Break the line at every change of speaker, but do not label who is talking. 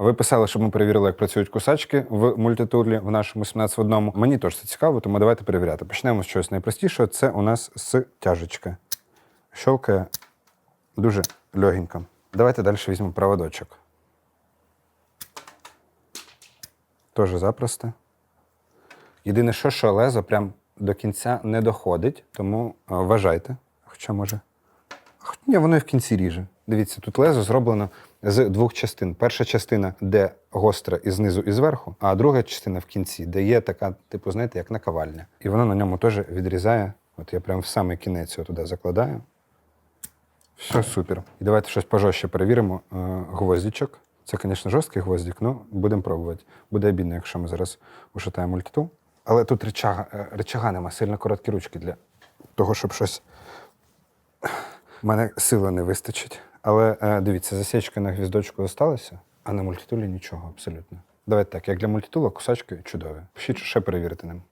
Ви писали, щоб ми перевірили, як працюють кусачки в мультитулі в нашому 17 в одному. Мені теж це цікаво, тому давайте перевіряти. Почнемо з чогось найпростішого. Це у нас з тяжечки. Щелкає дуже легенько. Давайте далі візьмемо проводочок. Теж запросто. Єдине, що, що лезо прям до кінця не доходить, тому е, вважайте. Хоча може. Ні, воно і в кінці ріже. Дивіться, тут лезо зроблено з двох частин. Перша частина, де гостре і знизу, і зверху, а друга частина в кінці, де є така, типу, знаєте, як наковальня. І воно на ньому теж відрізає. От я прям в самий кінець його туди закладаю. Все супер. І давайте щось пожорстче перевіримо. Е, гвоздичок. Це, звісно, жорсткий гвоздик, але будемо пробувати. Буде обідно, якщо ми зараз ушатаємо мультитул. Але тут речага, е, речага нема, сильно короткі ручки для того, щоб щось. Мене сили не вистачить. Але е, дивіться, засічка на гвіздочку залишилася, а на мультитулі нічого абсолютно. Давайте так, як для мультитула, кусачки чудові. Пишіть, ще перевірити ним.